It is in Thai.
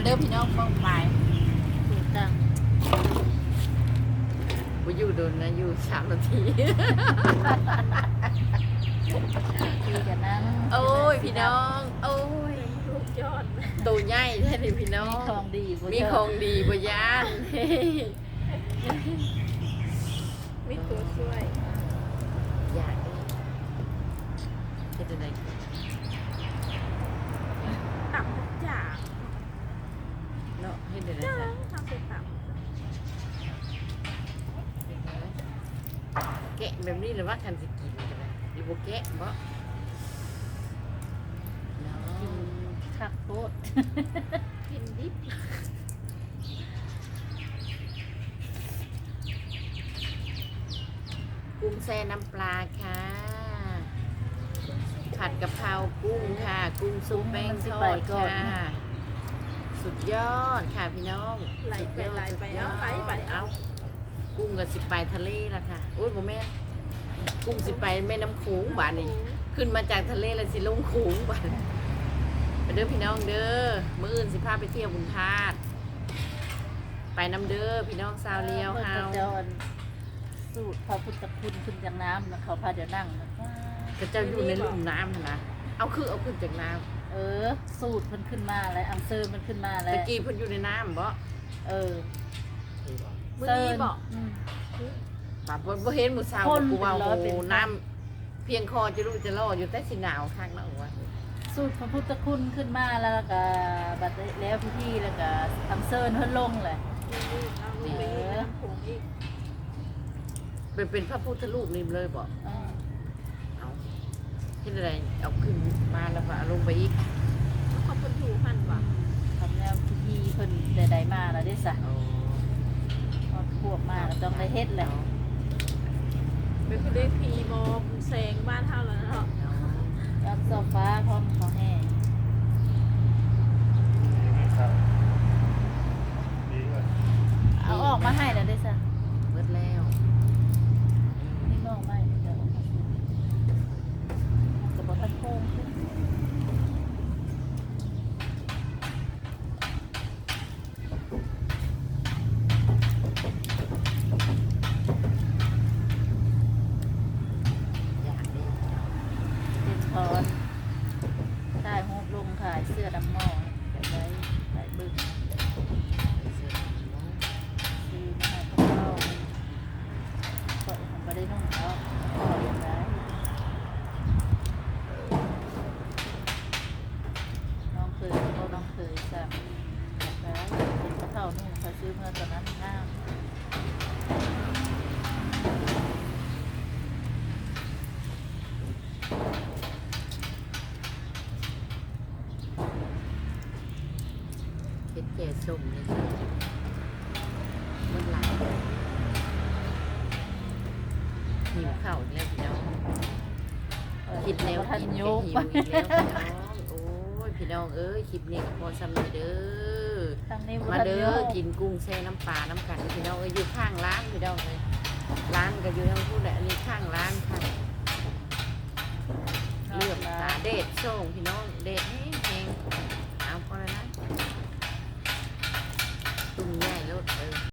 มาเด้อพี่น้องป้องไปถูกต้องบ่อยู่โดนนะอยู่สามนาทีคุยกันนั้นโอ้ยพี่น้อง โอ้ยลูกยอดตัวใหญ่แท้เลยพี่น้อมีงของดีบ่มีเจ้าของดีบ่ย่านมีตัวช่วยอยากเลยเฮ็ดจังได๋ ตับจ่าง เนาะเฮ็ดจังได๋ จ้า ซะ ทำเป็นตับ แกะแบบนี้เลยว่าคันสิกินกันนะดิบ่แกะบ่เนาะคักโคตรกินดิบกุ้งแช่น้ำปลาค่ะ ผัดกะเพรากุ้งค่ะ กุ้งซุปแป้งทอดค่ะ สุดยอดค่ะพี่น้องไหลไปไหลไปเอาไหลไปเอา กุ้งกับสิไปทะเลละค่ะโอ้ยบ่แม่นกุ้งสิไปแม่น้ำโขงบานนี่ขึ้นมาจากทะเลแล้วสิลงโขงบานไปเด้อพี่น้องเด้อมื้ออื่นสิพาไปเที่ยวบุญธาตุไปน้ำเด้อพี่น้องสาวเลียวเฮาเจ้าอันสูตรพระพุทธคุณขึ้นจากน้ำนะเขาพาเดี๋ยวนั่งนะก็เจ้าอยู่ในลุ่มน้ำหั่นนะเอาคือเอาขึ้นจากน้ำเออ สูตรมันขึ้นมาแล้วอังเซอร์มันขึ้นมาแล้วตะกี้เพิ่นอยู่ในน้ำบ่เออ มือนี้บอกอืมปาบ่บ่เห็นมื้อเช้าคนกูว่าเป็นร้อยโอ้เป็นโหพันน้ำเพียงคอจะรู้จะรออยู่แต่สิหนาวคักเนาะว่าสูตรพระพุทธคุณขึ้นมาแล้วก็บัดแล้วพิธีแล้วก็อังเซอร์เพิ่นลงเลยเอาลูกไปให้น้ำผงอีกเป็นเป็นพระพุทธรูปนี่เลยบ่เออเอาเฮ็ดอะไรเอาขึ้นมาแล้วก็เอาลงไปอีกแล้วเขาเป็นถูหันว่ะทำแล้วพิธีเพิ่นใดๆมาแล้วได้สะเอาพอพ วกมาก็ต้องได้เฮ็ดแหละเป็นคือได้พีมอมแสงบ้านเท่าแล้วเนาะเอายอดโซฟาพร้อมเขาแห้ง เอาออกมาให้แล้วได้สะ เบิดแล้ว นี่ก็ออกมาเดี๋ยวเอามาซื้อมันก็บ่ทันโค้งขึ้น อยากได้ เป็นทอนถ่ายรูปลงถ่ายเสื้อดำหม้อเก็บไว้ถ่ายบึก เสื้อสีน้อง ซื้อมาให้เขาเข้าก็ผม ได้นุ่งแล้วก็อย่างไรน้องเคยก็น้องเคยสั่งแบบนั้นเป็นกระเท่านุ่งเขาซื้อเมื่อตอนนั้นห้ามเฮ็ดแก่ส้มนี่จ้ะมันหลาย หิวข้าวอีกแล้วพี่น้องคิดแนวทันกินโยก็กหิวอีกแล้วพี่น้องโอ้ยพี่น้องเอ้ยคลิปนี้ก็พอสำเร็จเด้อทางนี้มาทันเด้โยอกกินกุ้งแช่น้ำปลาน้ำกันพี่น้องเอ้ยอยู่ข้างร้านพี่น้องเลยร้านก็อยู่ทั้งคู่แหละอันนี้ข้างร้านค่ะเลือกตาเด็ดส่งพี่น้องเด็ดแห้งๆเอาพอแล้วน